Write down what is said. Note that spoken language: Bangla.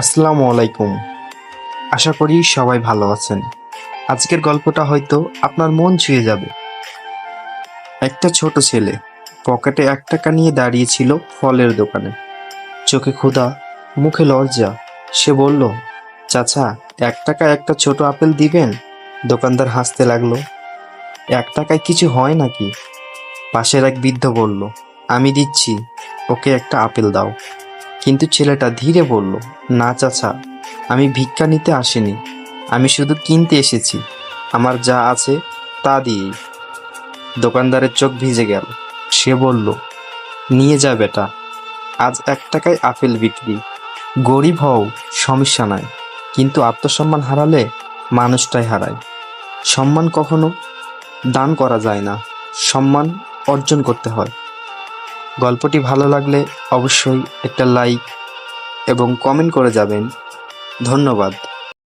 আসসালামু আলাইকুম। আশা করি সবাই ভালো আছেন। আজকের গল্পটা হয়তো আপনার মন ছুঁয়ে যাবে। একটা ছোট ছেলে পকেটে এক টাকা নিয়ে দাঁড়িয়েছিল ফলের দোকানে। চোখে ক্ষুধা, মুখে লজ্জা। সে বলল, চাচা, এক টাকা একটা ছোট আপেল দিবেন? দোকানদার হাসতে লাগল, এক টাকায় কিছু হয় নাকি? পাশের এক বৃদ্ধ বলল, আমি দিচ্ছি, ওকে একটা আপেল দাও। কিন্তু ছেলেটা ধীরে বলল, না, চাচা, আমি ভিক্ষা নিতে আসিনি। আমি শুধু কিনতে এসেছি। আমার যা আছে, তা দিয়েই। দোকানদারের চোখ ভিজে গেল। সে বলল, নিয়ে যা বেটা। আজ এক টাকায় আপেল বিক্রি। গরিব হও, সমস্যা নাই। কিন্তু আত্মসম্মান হারালে মানুষটাই হারায়। সম্মান কখনো দান করা যায় না। সম্মান অর্জন করতে হয়। গল্পটি ভালো লাগলে অবশ্যই একটা লাইক এবং কমেন্ট করে যাবেন। ধন্যবাদ।